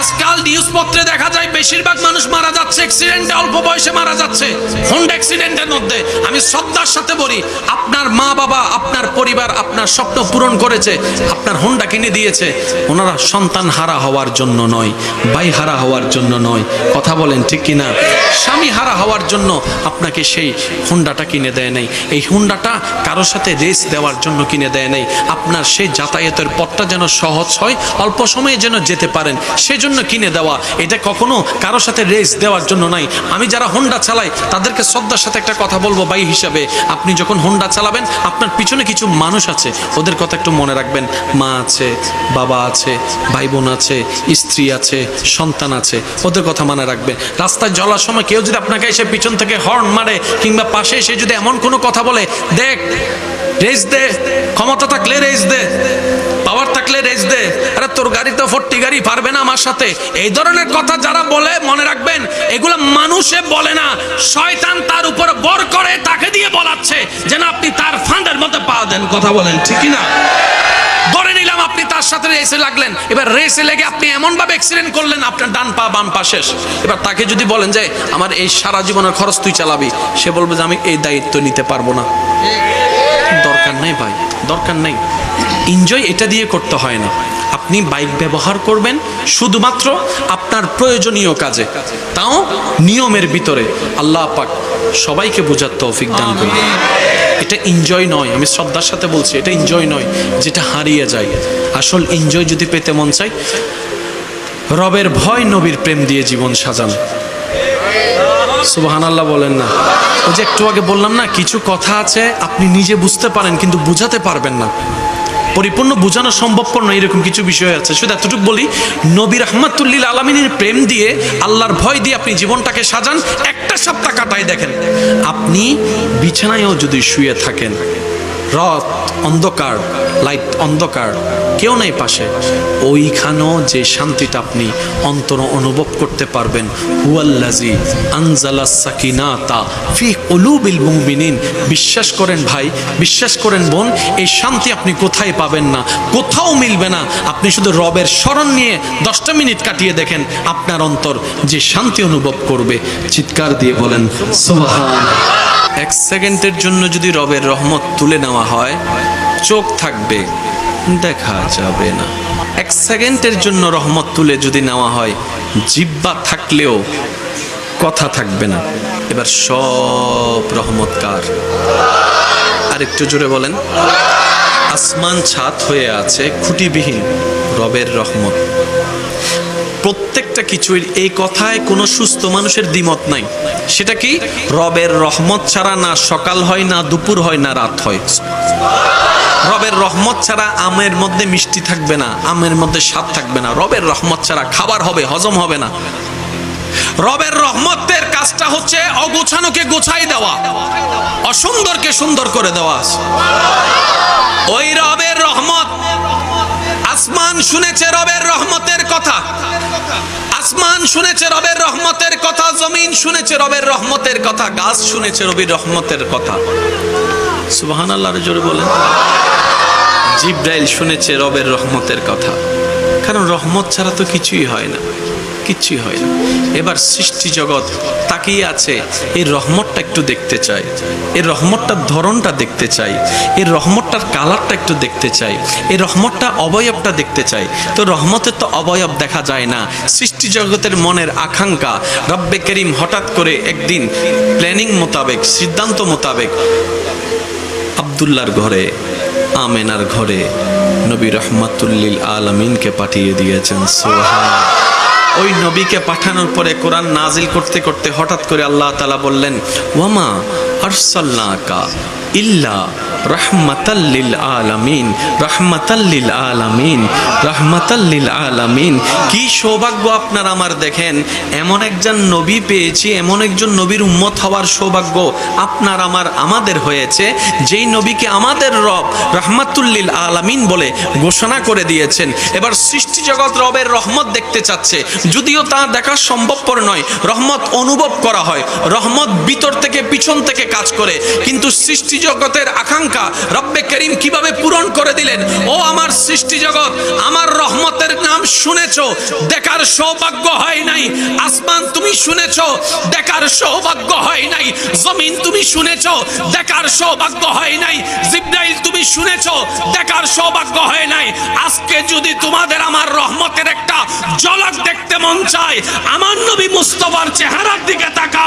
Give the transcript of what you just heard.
আজকাল নিউজ পত্রে দেখা যায় বেশিরভাগ মানুষ মারা যাচ্ছে অ্যাক্সিডেন্টে অল্প বয়সে মারা যাচ্ছে। হোন্ডা অ্যাক্সিডেন্টের মধ্যে। আমি শ্রদ্ধার সাথে বলি, আপনার মা বাবা, আপনার পরিবার, আপনার স্বপ্ন পূরণ করেছে, আপনার হোন্ডা কিনে দিয়েছে। ওনারা সন্তান হারা হওয়ার জন্য নয়, ভাই হারা হওয়ার জন্য নয়। কথা বলেন ঠিক কিনা? স্বামী হারা হওয়ার জন্য আপনাকে সেই হোন্ডাটা কিনে দেয় নাই। এই হোন্ডাটা কারোর সাথে রেস দেওয়ার জন্য কিনে দেয় নাই। আপনার সেই যাতায়াতের পথটা যেন সহজ হয়, অল্প সময়ে যেন যেতে পারেন। সেজন্য কিনে দেওয়া, এটা কখনো কারোর সাথে রেস দেওয়ার জন্য নাই। আমি যারা হোন্ডা চালাই, তাদেরকে শ্রদ্ধার সাথে একটা কথা বলব ভাই হিসাবে। আপনি যখন হোন্ডা চালাবেন, আপনার পিছনে কিছু মানুষ আছে, ওদের কথা একটু মনে রাখবেন। মা আছে, বাবা আছে ভাই বোন আছে, স্ত্রী আছে, সন্তান আছে, ওদের কথা মনে রাখবেন। রাস্তায় চলার সময় কেউ যদি আপনাকে এসে পিছন থেকে হর্ন মারে, কিংবা পাশে এসে যদি এমন কোনো কথা বলে, দেখ রেস দে, ক্ষমতা থাকলে রেস দে পাওয়ার থাকলে রেস দে। আরে তোর গাড়ি তো ফোরটি গাড়ি পারবে না আমার সাথে। এই ধরনের কথা যারা বলে, মনে রাখবেন, এগুলো মানুষে বলে না। শয়তান তার উপর বর করে, তাকে দিয়ে বলাচ্ছে, যেন আপনি তার ফান্ডের মধ্যে পা দেন, কথা বলেন ঠিকই না ধরে নিলাম আপনি তার সাথে রেসে লাগলেন। এবার রেসে লেগে আপনি এমন ভাবে অ্যাক্সিডেন্ট করলেন, আপনার ডান পা, বাম পা শেষ। এবার তাকে যদি বলেন যে, আমার এই সারা জীবনের খরচ তুই চালাবি, সে বলবে যে, আমি এই দায়িত্ব নিতে পারব না। দরকার নাই ভাই দরকার নাই। এনজয় এটা দিয়ে করতে হয় না। আপনি বাইক ব্যবহার করবেন শুধুমাত্র আপনার প্রয়োজনীয় কাজে তাও নিয়মের ভিতরে। আল্লাহ পাক সবাইকে বোঝার তৌফিক দান করুন। এটা এনজয় নয় আমি শ্রদ্ধার সাথে বলছি এটা এনজয় নয় যেটা হারিয়ে যায়। আসল এনজয় যদি পেতে মন চাই রবের ভয় নবীর প্রেম দিয়ে জীবন সাজান। সুবাহান আল্লাহ বলেন না। ওই যে একটু আগে বললাম না, কিছু কথা আছে, আপনি নিজে বুঝতে পারেন, কিন্তু বুঝাতে পারবেন না। পরিপূর্ণ বোঝানো সম্ভবপর নয়, এরকম কিছু বিষয় আছে। শুধু এতটুকু বলি, নবী রহমাতুল্লিল আলমিনের প্রেম দিয়ে, আল্লাহর ভয় দিয়ে আপনি জীবনটাকে সাজান, একটা সপ্তাহ কাটায় দেখেন। আপনি বিছানায়ও যদি শুয়ে থাকেন রথ, অন্ধকার লাইট অন্ধকার, কেউ নাই পাশে। ওইখানেও যে শান্তিটা আপনি অন্তর অনুভব করতে পারবেন। হুয়াল্লাজি আনজালা সাকিনাতা ফি কলুবিল মুমিনিন। বিশ্বাস করেন ভাই, বিশ্বাস করেন বোন, এই শান্তি আপনি কোথায় পাবেন না? কোথাও মিলবে না। আপনি শুধু রবের স্মরণ নিয়ে দশটা মিনিট কাটিয়ে দেখেন আপনার অন্তর যে শান্তি অনুভব করবে। চিৎকার দিয়ে বলেন, সুবহান এক সেকেন্ডের জন্য যদি রবের রহমত তুলে নেওয়া হয়, চোখ থাকবে, দেখা যাবে না। এক সেকেন্ডের জন্য রহমত তুলে যদি নেওয়া হয়, জিব্বা থাকলেও কথা থাকবে না। এবার সব রহমত কার? আর একটু জোরে বলেন। আসমান ছাদ হয়ে আছে, খুঁটিবিহীন রবের রহমত। প্রত্যেকটা কিছুই এই কথায় কোনো সুস্থ মানুষের দ্বিমত নাই। সেটা কি? রবের রহমত ছাড়া না সকাল হয়, না দুপুর হয়, না রাত হয়। রবের রহমত ছাড়া আমের মধ্যে মিষ্টি থাকবে না, আমের মধ্যে স্বাদ থাকবে না। রবের রহমত ছাড়া খাবার হবে, হজম হবে না। রবের রহমতের কাজটা হচ্ছে অগোছানোকে গোছাই দেওয়া, অসুন্দরকে সুন্দর করে দেওয়া। ওই রবের রহমত। আসমান শুনেছে রবের রহমতের শুনেছে রবের রহমতের কথা, জমিন শুনেছে রবের রহমতের কথা, গাছ শুনেছে রবির রহমতের কথা। সুবাহান আল্লাহর জোরে বলেন। জিব্রাইল শুনেছে রবের রহমতের কথা। কারণ রহমত ছাড়া তো কিছুই হয় না। কিচ্ছুই হয় না। এবার সৃষ্টি জগৎ তাকিয়ে আছে এই রহমতটা একটু দেখতে চাই। এই রহমতটার ধরনটা দেখতে চাই। এই রহমতটার কালারটা একটু দেখতে চাই। এই রহমতটা অবয়বটা দেখতে চাই। তো রহমতের তো অবয়ব দেখা যায় না। সৃষ্টি জগতের মনের আকাঙ্ক্ষা, রব্বে করিম হঠাৎ করে একদিন প্ল্যানিং মোতাবেক, সিদ্ধান্ত মোতাবেক আবদুল্লার ঘরে, আমেনার ঘরে নবী রহমাতুল্লিল আলমিনকে পাঠিয়ে দিয়েছেন। সোহা ওই নবীকে পাঠানোর পরে কোরআন নাজিল করতে করতে হঠাৎ করে আল্লাহ তালা বললেন ওয়ামা আরসাল্লাকা ইল্লা রহমাতাল্লিল আলামিন রহমাতাল্লিল আলামিন রহমাতাল্লিল আলামিন। কি সৌভাগ্য আপনার আমার দেখেন, এমন একজন নবী পেয়েছি, এমন একজন নবীর উম্মত হওয়ার সৌভাগ্য আপনার আমার, আমাদের হয়েছে, যেই নবীকে আমাদের রব রহমাতুল্লিল আলামিন বলে ঘোষণা করে দিয়েছেন। এবার সৃষ্টি জগৎ রবের রহমত দেখতে চাচ্ছে, যদিও তা দেখা সম্ভবপর নয়, রহমত অনুভব করা হয়, রহমত ভিতর থেকে পিছন থেকে কাজ করে। কিন্তু সৃষ্টি জগতের আকাঙ্ক্ষা রব্বে করিম কীভাবে পূরণ করে দিলেন? ও আমার সৃষ্টি জগৎ, আমার রহমতের নাম শুনেছ, দেখার সৌভাগ্য হয় নাই। আসমান তুমি শুনেছ, দেখার সৌভাগ্য হয় নাই। জমিন তুমি শুনেছ, দেখার সৌভাগ্য হয় নাই। জিব্রাইল তুমি শুনেছ, দেখার সৌভাগ্য হয় নাই। আজকে যদি তোমাদের আমার রহমতের একটা ঝলক দেখতে মন চায়, আমার নবী মুস্তফার চেহারার দিকে তাকা